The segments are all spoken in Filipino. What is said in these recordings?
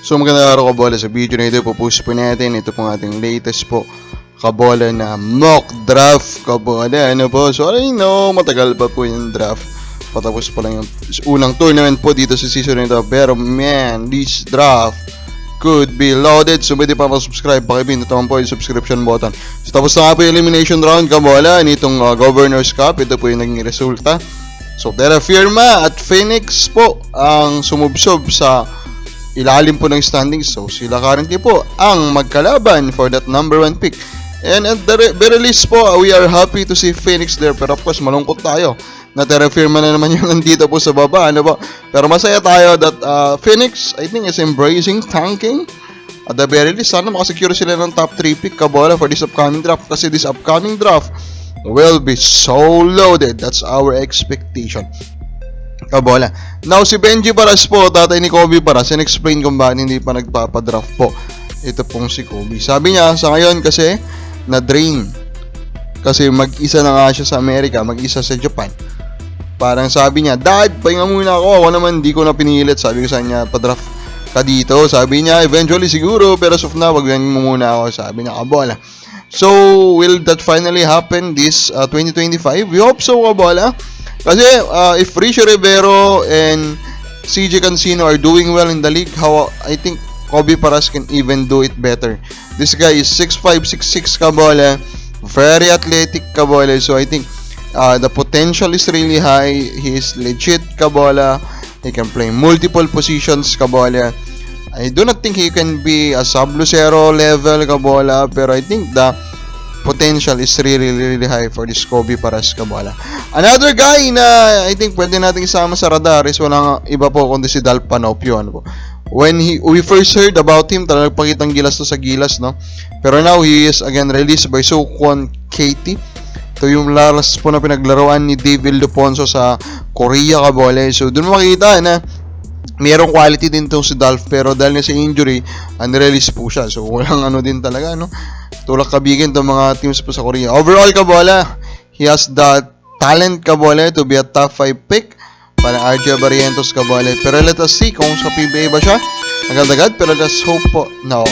So magandang araw kabola. Sa video na ito pupush po natin. Ito pong ating latest po kabola na mock draft. Kabola ano po? So I know matagal pa po yung draft? Patapos pa lang yung unang tournament po dito sa season nito pero man this draft could be loaded. So pwede pa subscribe. Pakipindutan po yung subscription button. So tapos na nga po yung elimination round kabola nitong uh, Governors Cup. Ito po yung naging resulta. So Terra Firma at Phoenix po ang sumubsob sa ilalim po ng standings. So, sila currently po ang magkalaban for that number one pick. And at the very least po, we are happy to see Phoenix there. Pero of course, malungkot tayo na Terra Firma na naman yung nandito po sa baba. Ano po? Pero masaya tayo that uh, Phoenix, I think, is embracing tanking. At the very least, sana makasecure sila ng top 3 pick kabola for this upcoming draft. Kasi this upcoming draft will be so loaded. That's our expectation. Kabola. Now, si Benji Paras po, tatay ni Kobe Paras, in-explain kung bakit hindi pa nagpapadraft po. Ito pong si Kobe. Sabi niya, sa ngayon kasi, na-drain. Kasi mag-isa na nga siya sa Amerika, mag-isa sa Japan. Parang sabi niya, Dad, pahinga muna ako. Ako naman, di ko na pinilit. Sabi ko sa kanya, padraft ka dito. Sabi niya, eventually siguro, pero of now, wag mo muna ako. Sabi niya, kabola. So, will that finally happen this uh, 2025? We hope so, kabola. Kasi uh, if Richo Rivero and CJ Cancino are doing well in the league, how I think Kobe Paras can even do it better. This guy is 6'5", 6'6", kabola. Very athletic kabola. So I think uh, the potential is really high. He is legit kabola. He can play multiple positions kabola. I do not think he can be a sub Lucero level kabola. Pero I think the potential is really really high for this Kobe Paras kabola. Another guy na I think pwede nating isama sa radar is walang iba po kundi si Dal Panopio. Ano po. When he, we first heard about him, talagang pakitang gilas to sa gilas, no? Pero now, he is again released by Sokwon Katie. Ito yung last po na pinaglaruan ni Dave Ildefonso sa Korea kabole. So, dun makita na mayroong quality din to si Dolph pero dahil nga sa injury, unreleased po siya. So, walang ano din talaga, no? Tulak kabigin to mga teams po sa Korea. Overall, kabola, he has the talent kabole to be a top 5 pick para RJ Barrientos kabole. Pero let us see kung sa PBA ba siya. Agad-agad, pero let's hope po na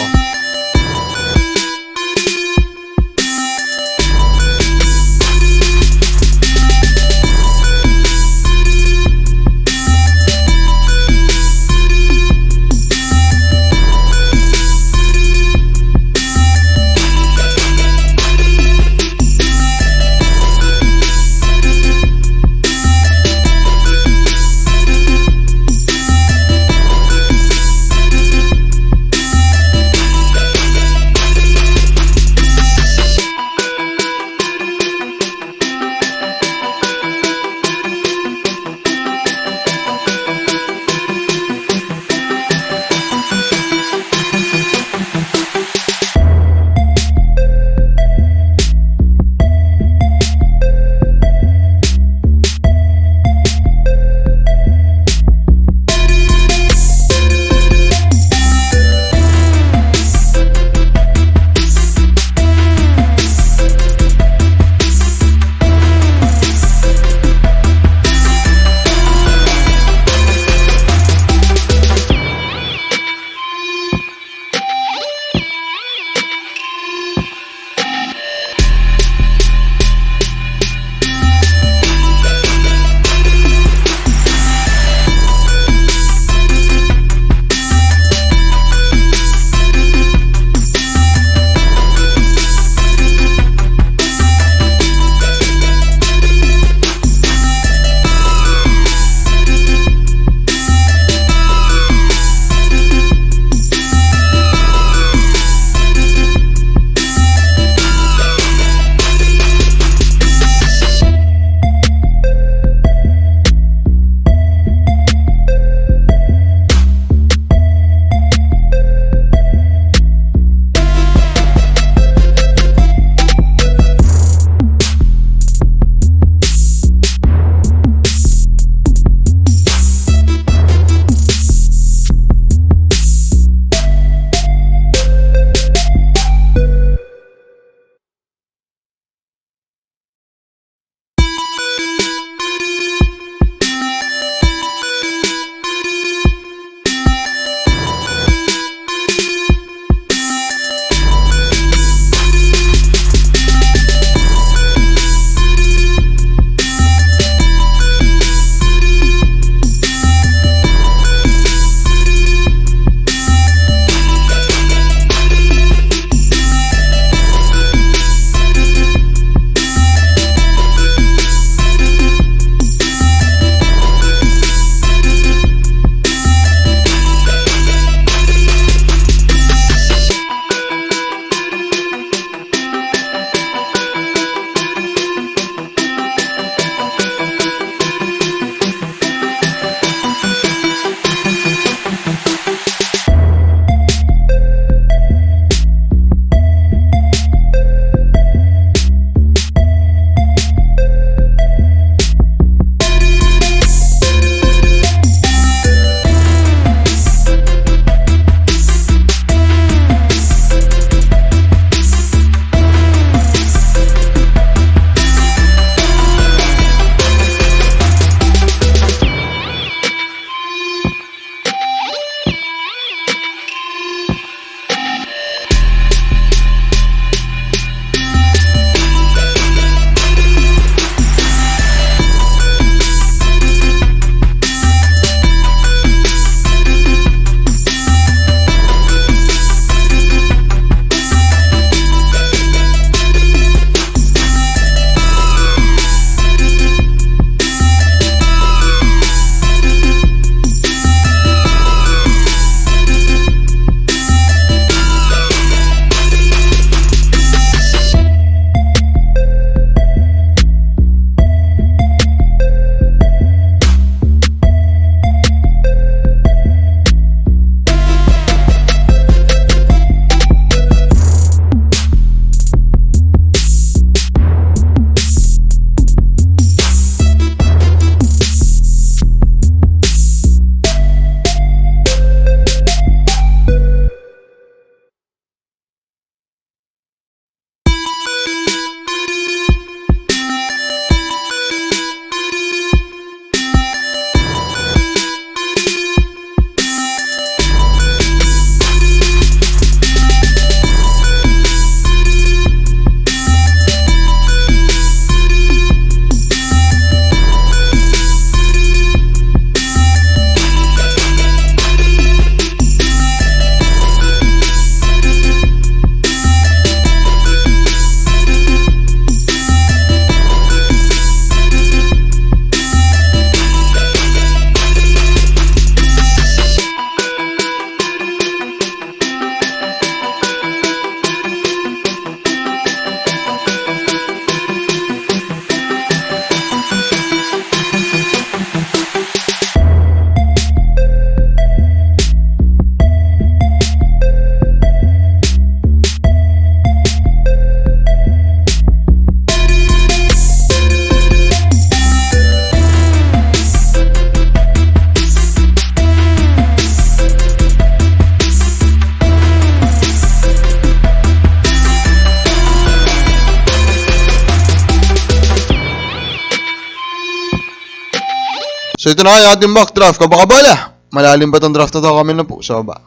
So ito na yung ating mock draft. Kabakabola! Malalim ba tong draft na to? Comment na po sa baba.